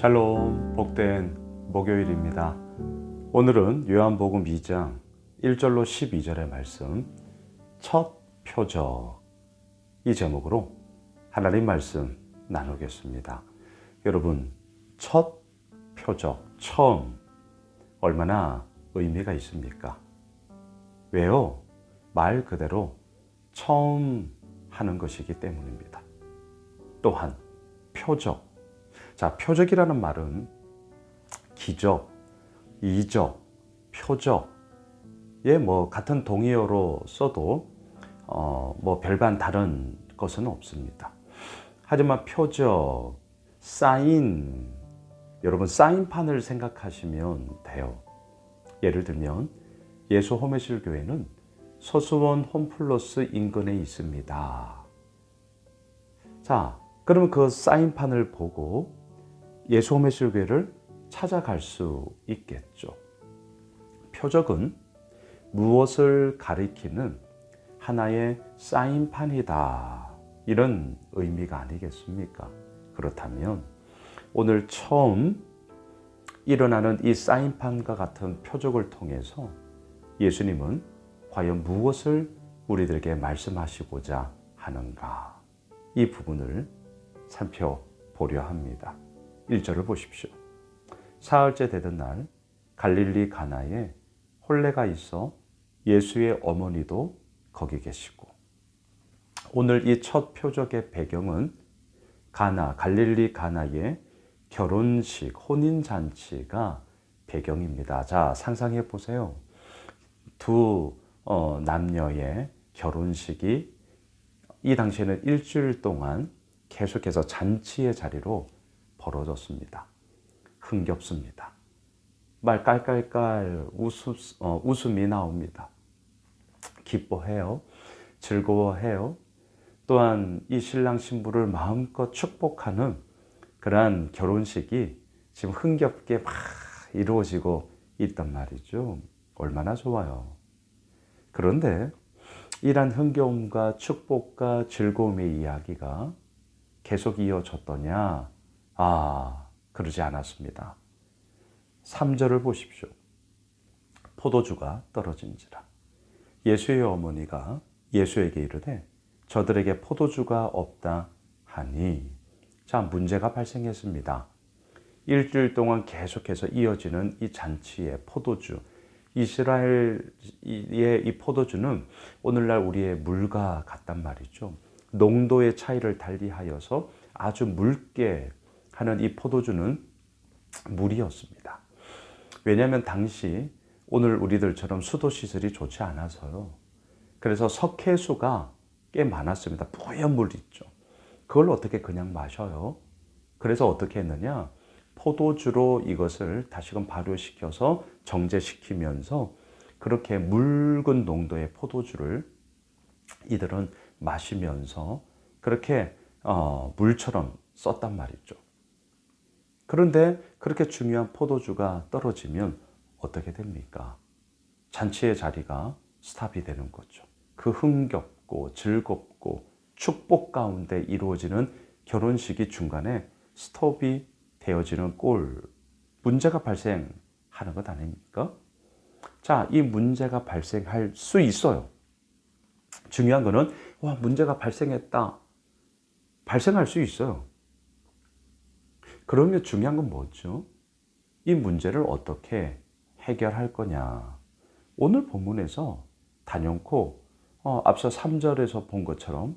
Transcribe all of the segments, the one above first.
샬롬 복된 목요일입니다. 오늘은 요한복음 2장 1절로 12절의 말씀 첫 표적 이 제목으로 하나님 말씀 나누겠습니다. 여러분 첫 표적 처음 얼마나 의미가 있습니까? 왜요? 말 그대로 처음 하는 것이기 때문입니다. 또한 표적 자, 표적이라는 말은 기적, 이적, 표적에 뭐 같은 동의어로 써도 어, 뭐 별반 다른 것은 없습니다. 하지만 표적, 사인, 여러분 사인판을 생각하시면 돼요. 예를 들면 예수 홈메실 교회는 서수원 홈플러스 인근에 있습니다. 자, 그러면 그 사인판을 보고 예수 홈메실 교회를 찾아갈 수 있겠죠. 표적은 무엇을 가리키는 하나의 사인판이다. 이런 의미가 아니겠습니까? 그렇다면 오늘 처음 일어나는 이 사인판과 같은 표적을 통해서 예수님은 과연 무엇을 우리들에게 말씀하시고자 하는가? 이 부분을 살펴보려 합니다. 1절을 보십시오. 사흘째 되던 날 갈릴리 가나에 혼례가 있어 예수의 어머니도 거기 계시고 오늘 이 첫 표적의 배경은 가나 갈릴리 가나의 결혼식 혼인 잔치가 배경입니다. 자 상상해 보세요. 두 어, 남녀의 결혼식이 이 당시에는 일주일 동안 계속해서 잔치의 자리로 벌어졌습니다. 흥겹습니다. 말 깔깔깔 웃음, 어, 웃음이 나옵니다. 기뻐해요. 즐거워해요. 또한 이 신랑 신부를 마음껏 축복하는 그러한 결혼식이 지금 흥겹게 막 이루어지고 있단 말이죠. 얼마나 좋아요. 그런데 이러한 흥겨움과 축복과 즐거움의 이야기가 계속 이어졌더냐? 아, 그러지 않았습니다. 3절을 보십시오. 포도주가 떨어진지라. 예수의 어머니가 예수에게 이르되 저들에게 포도주가 없다 하니 자, 문제가 발생했습니다. 일주일 동안 계속해서 이어지는 이 잔치의 포도주. 이스라엘의 이 포도주는 오늘날 우리의 물과 같단 말이죠. 농도의 차이를 달리하여서 아주 묽게 하는 이 포도주는 물이었습니다. 왜냐하면 당시 오늘 우리들처럼 수도 시설이 좋지 않아서요. 그래서 석회수가 꽤 많았습니다. 뿌연 물 있죠. 그걸 어떻게 그냥 마셔요? 그래서 어떻게 했느냐? 포도주로 이것을 다시금 발효시켜서 정제시키면서 그렇게 묽은 농도의 포도주를 이들은 마시면서 그렇게 어, 물처럼 썼단 말이죠. 그런데 그렇게 중요한 포도주가 떨어지면 어떻게 됩니까? 잔치의 자리가 스탑이 되는 거죠. 그 흥겹고 즐겁고 축복 가운데 이루어지는 결혼식이 중간에 스톱이 되어지는 꼴, 문제가 발생하는 것 아닙니까? 자, 이 문제가 발생할 수 있어요. 중요한 거는, 와, 문제가 발생했다. 발생할 수 있어요. 그러면 중요한 건 뭐죠? 이 문제를 어떻게 해결할 거냐. 오늘 본문에서 단연코 어, 앞서 3절에서 본 것처럼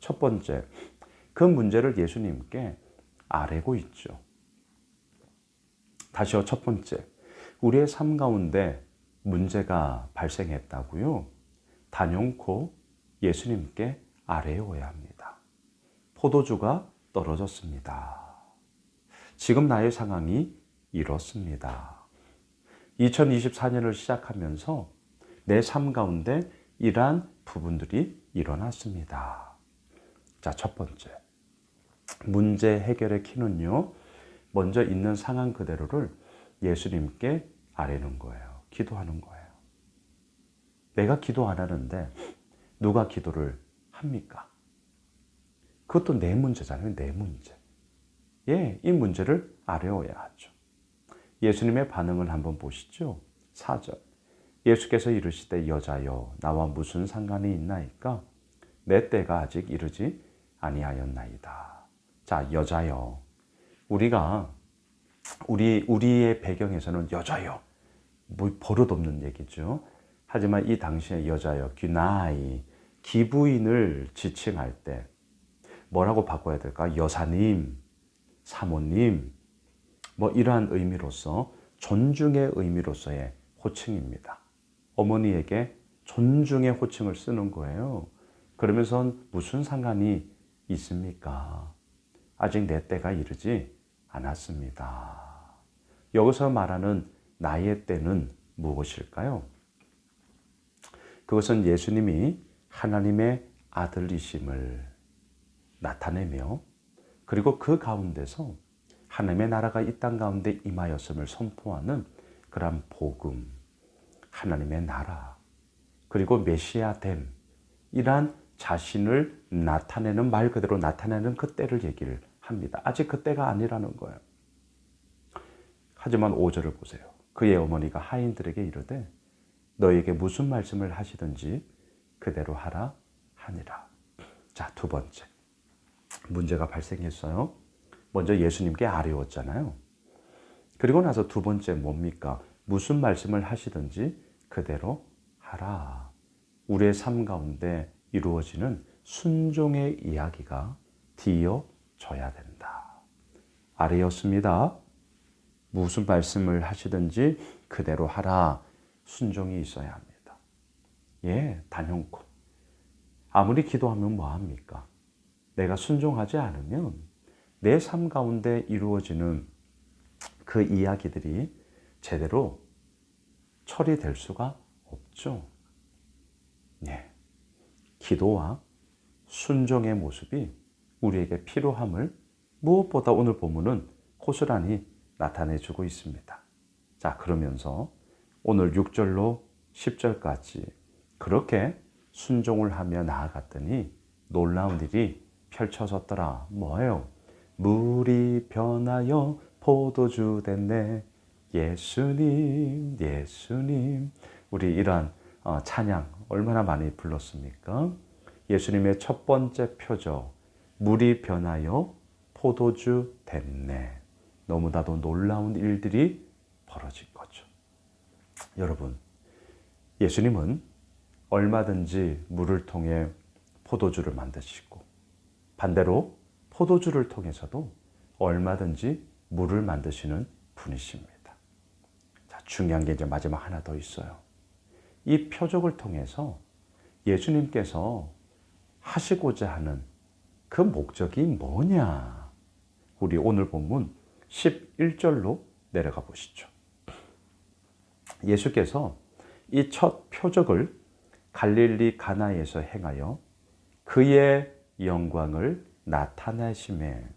첫 번째, 그 문제를 예수님께 아뢰고 있죠. 다시요, 첫 번째. 우리의 삶 가운데 문제가 발생했다고요. 단연코 예수님께 아뢰어야 합니다. 포도주가 떨어졌습니다. 지금 나의 상황이 이렇습니다. 2024년을 시작하면서 내 삶 가운데 이러한 부분들이 일어났습니다. 자, 첫 번째. 문제 해결의 키는요, 먼저 있는 상황 그대로를 예수님께 아뢰는 거예요. 기도하는 거예요. 내가 기도 안 하는데 누가 기도를 합니까? 그것도 내 문제잖아요. 내 문제. 예, 이 문제를 아뢰어야 하죠. 예수님의 반응을 한번 보시죠. 4절. 예수께서 이르시되 여자여 나와 무슨 상관이 있나이까 내 때가 아직 이르지 아니하였나이다. 자, 여자여. 우리가 우리 우리의 배경에서는 여자여. 뭐 버릇없는 얘기죠. 하지만 이 당시에 여자여 귀나이 기부인을 지칭할 때 뭐라고 바꿔야 될까? 여사님, 사모님, 뭐 이러한 의미로서 존중의 의미로서의 호칭입니다. 어머니에게 존중의 호칭을 쓰는 거예요. 그러면서 무슨 상관이 있습니까? 아직 내 때가 이르지 않았습니다. 여기서 말하는 나의 때는 무엇일까요? 그것은 예수님이 하나님의 아들이심을 나타내며 그리고 그 가운데서 하나님의 나라가 이 땅 가운데 임하였음을 선포하는 그러한 복음, 하나님의 나라, 그리고 메시아됨, 이러한 자신을 나타내는 말 그대로 나타내는 그 때를 얘기를 합니다. 아직 그 때가 아니라는 거예요. 하지만 5절을 보세요. 그의 어머니가 하인들에게 이르되 너에게 무슨 말씀을 하시든지 그대로 하라 하니라. 자, 두 번째. 문제가 발생했어요. 먼저 예수님께 아뢰었잖아요. 그리고 나서 두 번째 뭡니까? 무슨 말씀을 하시든지 그대로 하라. 우리의 삶 가운데 이루어지는 순종의 이야기가 뒤어져야 된다. 아뢰었습니다. 무슨 말씀을 하시든지 그대로 하라. 순종이 있어야 합니다. 예, 단연코. 아무리 기도하면 뭐합니까? 내가 순종하지 않으면 내 삶 가운데 이루어지는 그 이야기들이 제대로 처리될 수가 없죠. 예. 기도와 순종의 모습이 우리에게 필요함을 무엇보다 오늘 본문은 고스란히 나타내 주고 있습니다. 자, 그러면서 오늘 6절로 10절까지 그렇게 순종을 하며 나아갔더니 놀라운 일이 펼쳐졌더라. 뭐예요? 물이 변하여 포도주 됐네. 예수님, 예수님. 우리 이러한 어, 찬양 얼마나 많이 불렀습니까? 예수님의 첫 번째 표적, 물이 변하여 포도주 됐네. 너무나도 놀라운 일들이 벌어진 거죠. 여러분, 예수님은 얼마든지 물을 통해 포도주를 만드시고 반대로 포도주를 통해서도 얼마든지 물을 만드시는 분이십니다. 자, 중요한 게 이제 마지막 하나 더 있어요. 이 표적을 통해서 예수님께서 하시고자 하는 그 목적이 뭐냐? 우리 오늘 본문 11절로 내려가 보시죠. 예수께서 이 첫 표적을 갈릴리 가나에서 행하여 그의 영광을 나타내심에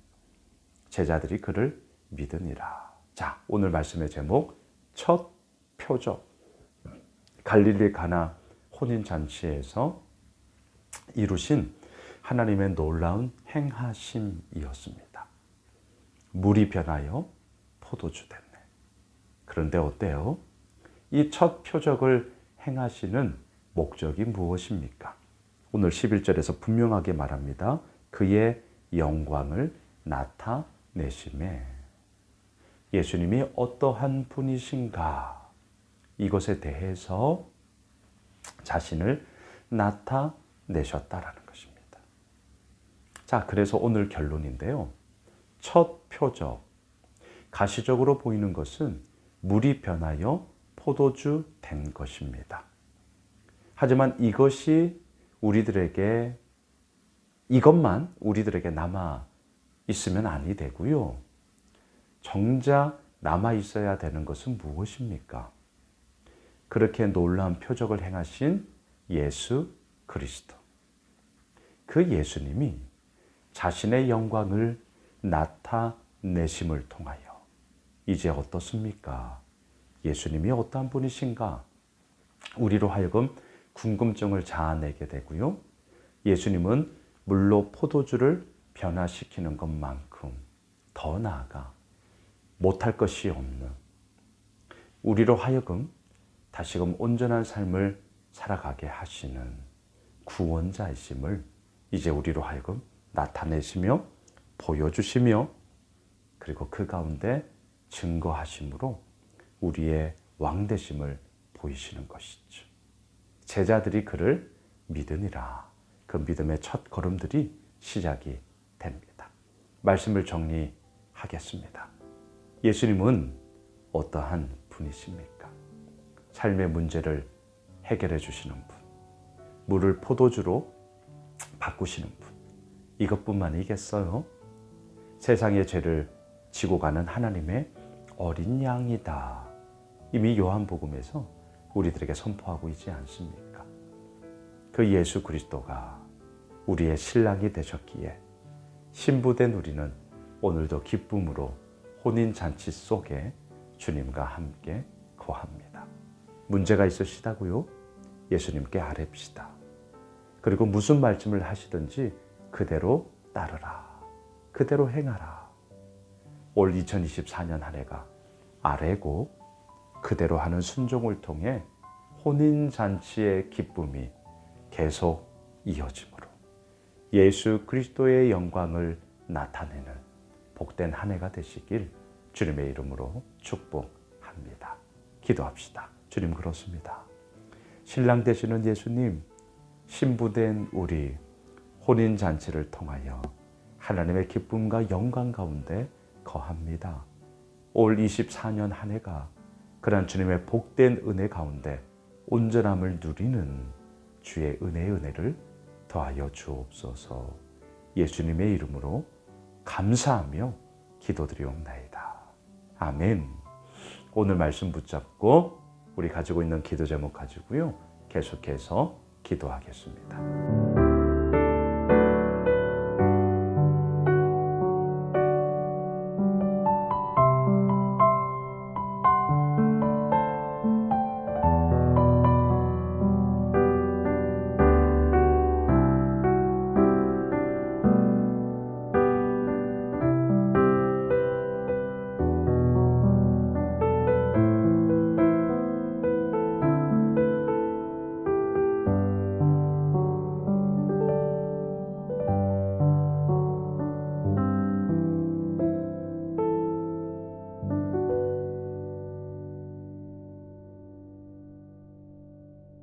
제자들이 그를 믿으니라. 자, 오늘 말씀의 제목 첫 표적 갈릴리 가나 혼인 잔치에서 이루신 하나님의 놀라운 행하심이었습니다. 물이 변하여 포도주 됐네. 그런데 어때요? 이 첫 표적을 행하시는 목적이 무엇입니까? 오늘 11절에서 분명하게 말합니다. 그의 영광을 나타내심에 예수님이 어떠한 분이신가 이것에 대해서 자신을 나타내셨다라는 것입니다. 자, 그래서 오늘 결론인데요. 첫 표적, 가시적으로 보이는 것은 물이 변하여 포도주 된 것입니다. 하지만 이것이 우리들에게 이것만 우리들에게 남아 있으면 아니 되고요. 정작 남아 있어야 되는 것은 무엇입니까? 그렇게 놀라운 표적을 행하신 예수 그리스도. 그 예수님이 자신의 영광을 나타내심을 통하여 이제 어떻습니까? 예수님이 어떠한 분이신가? 우리로 하여금 궁금증을 자아내게 되고요. 예수님은 물로 포도주를 변화시키는 것만큼 더 나아가 못할 것이 없는 우리로 하여금 다시금 온전한 삶을 살아가게 하시는 구원자이심을 이제 우리로 하여금 나타내시며 보여주시며 그리고 그 가운데 증거하심으로 우리의 왕되심을 보이시는 것이죠. 제자들이 그를 믿으니라. 그 믿음의 첫 걸음들이 시작이 됩니다. 말씀을 정리하겠습니다. 예수님은 어떠한 분이십니까? 삶의 문제를 해결해 주시는 분. 물을 포도주로 바꾸시는 분. 이것뿐만이겠어요? 세상의 죄를 지고 가는 하나님의 어린 양이다. 이미 요한복음에서 우리들에게 선포하고 있지 않습니까? 그 예수 그리스도가 우리의 신랑이 되셨기에 신부된 우리는 오늘도 기쁨으로 혼인 잔치 속에 주님과 함께 거합니다. 문제가 있으시다고요? 예수님께 아뢰시다. 그리고 무슨 말씀을 하시든지 그대로 따르라. 그대로 행하라. 올 2024년 한 해가 아뢰고 그대로 하는 순종을 통해 혼인 잔치의 기쁨이 계속 이어지므로 예수 그리스도의 영광을 나타내는 복된 한 해가 되시길 주님의 이름으로 축복합니다. 기도합시다. 주님 그렇습니다. 신랑 되시는 예수님, 신부된 우리 혼인 잔치를 통하여 하나님의 기쁨과 영광 가운데 거합니다. 올 24년 한 해가 그런 주님의 복된 은혜 가운데 온전함을 누리는 주의 은혜의 은혜를 더하여 주옵소서. 예수님의 이름으로 감사하며 기도드리옵나이다. 아멘. 오늘 말씀 붙잡고 우리 가지고 있는 기도 제목 가지고요. 계속해서 기도하겠습니다.